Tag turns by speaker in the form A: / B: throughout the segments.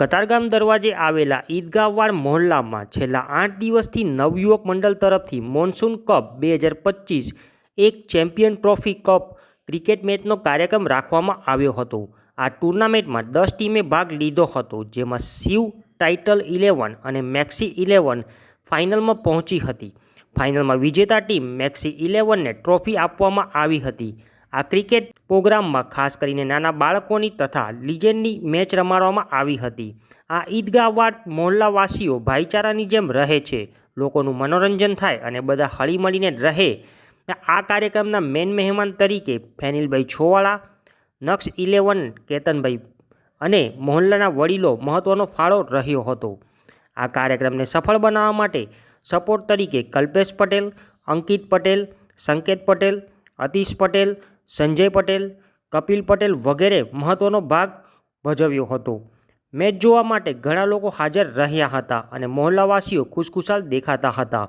A: કતારગામ દરવાજે આવેલા ઈદગાહવાડ મહોલ્લામાં છેલ્લા આઠ દિવસથી નવયુવક મંડળ તરફથી મોન્સૂન કપ બે હજાર પચીસ એક ચેમ્પિયન ટ્રોફી કપ ક્રિકેટ મેચનો કાર્યક્રમ રાખવામાં આવ્યો હતો. આ ટુર્નામેન્ટમાં દસ ટીમે ભાગ લીધો હતો, જેમાં શિવ ટાઇટલ ઇલેવન અને મેક્સી ઇલેવન ફાઇનલમાં પહોંચી હતી. ફાઇનલમાં વિજેતા ટીમ મેક્સી ઇલેવનને ટ્રોફી આપવામાં આવી હતી. આ ક્રિકેટ પ્રોગ્રામમાં ખાસ કરીને નાના બાળકોની તથા લીજેન્ડની મેચ રમાડવામાં આવી હતી. આ ઈદગાહવાડ મોહલ્લાવાસીઓ ભાઈચારાની જેમ રહે છે. લોકોનું મનોરંજન થાય અને બધા હળીમળીને રહે. આ કાર્યક્રમના મેન મહેમાન તરીકે ફેનિલભાઈ છોવાળા નક્ષ ઇલેવન, કેતનભાઈ અને મોહલ્લાના વડીલો મહત્ત્વનો ફાળો રહ્યો હતો. આ કાર્યક્રમને સફળ બનાવવા માટે સપોર્ટ તરીકે કલ્પેશ પટેલ, અંકિત પટેલ, સંકેત પટેલ, અતીશ પટેલ સંજય પટેલ કપિલ પટેલ વગેરે મહત્ત્વનો ભાગ ભજવ્યો હતો. મેચ જોવા માટે ઘણા લોકો હાજર રહ્યા હતા અને મહોલ્લાવાસીઓ ખુશખુશાલ દેખાતા હતા.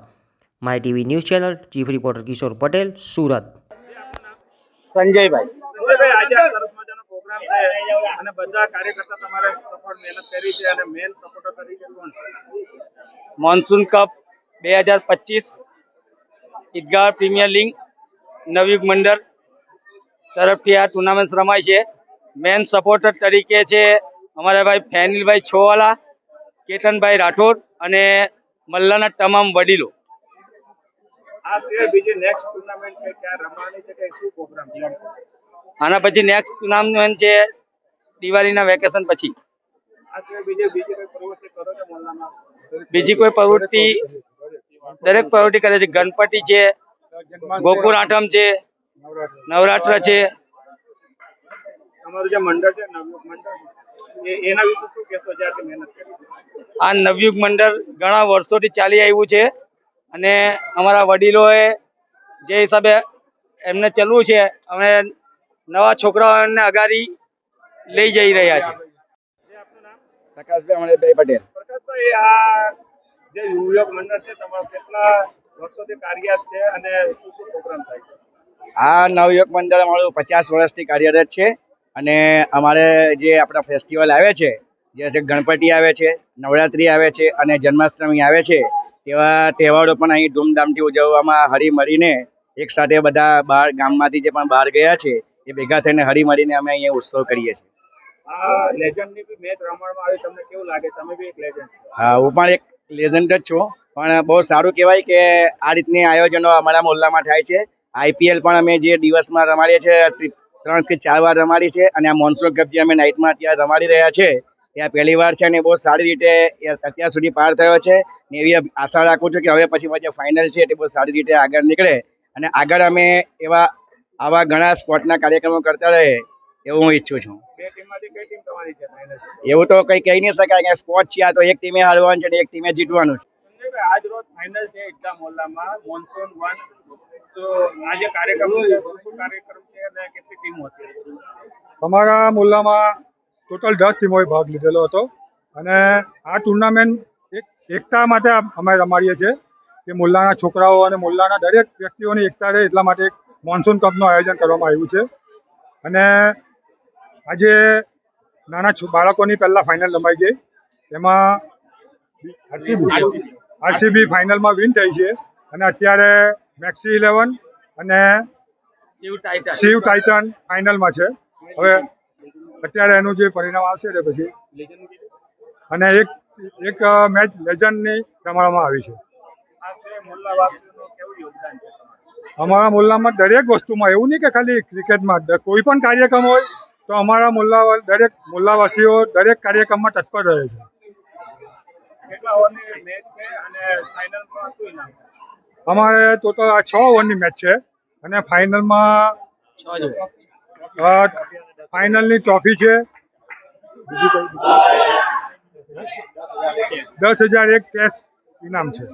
A: My TV news channel chief reporter Kishor Patel Surat.
B: Sanjaybhai.
C: Sureshbhai, આજે આ સરસ મજાનો પ્રોગ્રામ છે અને બધા કાર્યકર્તા તમારે સફળ મહેનત કરી છે અને મેન સપોર્ટર તરીકે કોણ?
B: મોન્સૂન કપ બે હજાર પચીસ ઈદગાહ પ્રીમિયર લીગ નવયુગ મંડળ તરફથી આ ટુર્નામેન્ટ રમાય છે. મેન સપોર્ટર તરીકે છે અમારા ભાઈ ફેનિલભાઈ છોવાલા કેતનભાઈ રાઠોડ અને મલ્લાના તમામ વડીલો. આના પછી નેક્સ્ટ ટુર્નામેન્ટ છે દિવાળીના વેકેશન પછી.
C: બીજી કોઈ પ્રવૃત્તિ
B: દરેક પ્રવૃત્તિ કરે છે. ગણપતિ છે ગોકુળ આઠમ છે નવરાત્ર છે.
C: તમારું જે મંડળ છે નવયુગ મંડળ એના વિશે શું કહેશો જ્યારથી મહેનત કરી?
B: આ નવયુગ મંડળ ઘણા વર્ષોથી ચાલી આવ્યું છે અને અમારા વડીલોએ જે હિસાબે એમને ચલવું છે અમે નવા છોકરાઓને અગાડી લઈ જઈ રહ્યા છે પ્રકાશભાઈ અમરેશભાઈ પટેલ.
C: પ્રકાશભાઈ આ જે યુવક મંડળ છે તમારા કેટલા વર્ષોથી કાર્યરત છે અને શું શું પ્રોગ્રામ થાય છે?
D: આ નવયુવક મંડળ અમારું પચાસ વર્ષથી કાર્યરત છે અને અમારે જે આપણા ફેસ્ટિવલ આવે છે જે ગણપતિ આવે છે નવરાત્રિ આવે છે અને જન્માષ્ટમી આવે છે તેવા તહેવારો પણ અહીં ધૂમધામથી ઉજવવામાં હળી મળીને એક સાથે બધા બહાર ગામમાંથી જે પણ બહાર ગયા છે એ ભેગા થઈને હળી મળીને અમે અહીંયા ઉત્સવ કરીએ છીએ. હા હું પણ એક લેજન્ડ જ છું. પણ બહુ સારું કહેવાય કે આ રીતની આયોજનો અમારા મોહલ્લામાં થાય છે. આઈપીએલ પણ અમે જે દિવસમાં રમાડીએ છીએ ત્રિ- ત્રણ કે ચાર વાર રમાડી છે અને આ મોન્સૂન કપ જે અમે નાઇટમાં અત્યારે રમાડી રહ્યા છે ત્યાં પહેલી વાર છે અને બહુ સારી રીતે અત્યાર સુધી પાર થયો છે ને એવી આશા રાખું છું કે હવે પછી જે ફાઇનલ છે તે બહુ સારી રીતે આગળ નીકળે અને આગળ અમે એવા આવા ઘણા સ્પોર્ટના કાર્યક્રમો કરતા રહે એવું હું ઈચ્છું છું. એવું તો કંઈ કહી નહીં શકાય કે સ્પોર્ટ છે આ તો એક ટીમે હારવાનું છે એક ટીમે જીતવાનું છે.
C: આજ રોજ ફાઇનલ છે એકદમ મોલ્લામાં મોન્સૂન વન તો આ જે કાર્યક્રમ છે શું શું કાર્યક્રમ છે અને કેટલી ટીમો હતી?
E: અમારા મુલ્લામાં ટોટલ દસ ટીમોએ ભાગ લીધેલો હતો અને આ ટુર્નામેન્ટ એક એકતા માટે અમે રમાડીએ છીએ કે મુલ્લાના છોકરાઓ અને મુલ્લાના દરેક વ્યક્તિઓની એકતા રહે એટલા માટે એક મોન્સૂન કપનું આયોજન કરવામાં આવ્યું છે. અને આજે નાના છો- બાળકોની પહેલાં ફાઇનલ રમાઈ ગઈ. એમાં આરસીબી. આરસીબી ફાઇનલમાં વિન થઈ છે. અને અત્યારે મેક્સી ઇલેવન અને
B: શિવ
E: ટાઇટન ફાઇનલમાં છે. હવે અત્યારે એનું જે પરિણામ આવશે તે પછી અને એક એક મેચ લેજન્ડની રમાડવામાં આવી છે? અમારા મોલ્લામાં દરેક વસ્તુમાં એવું નહીં કે ખાલી ક્રિકેટમાં કોઈ પણ કાર્યક્રમ હોય તો અમારા મોલ્લા દરેક મોલ્લાવાસીઓ દરેક કાર્યક્રમમાં તત્પર રહે છે? અમારે ટોટલ આ છ ઓવરની મેચ છે અને ફાઇનલમાં ફાઇનલની ટ્રોફી છે. દસ હજાર એક કેશ ઇનામ છે.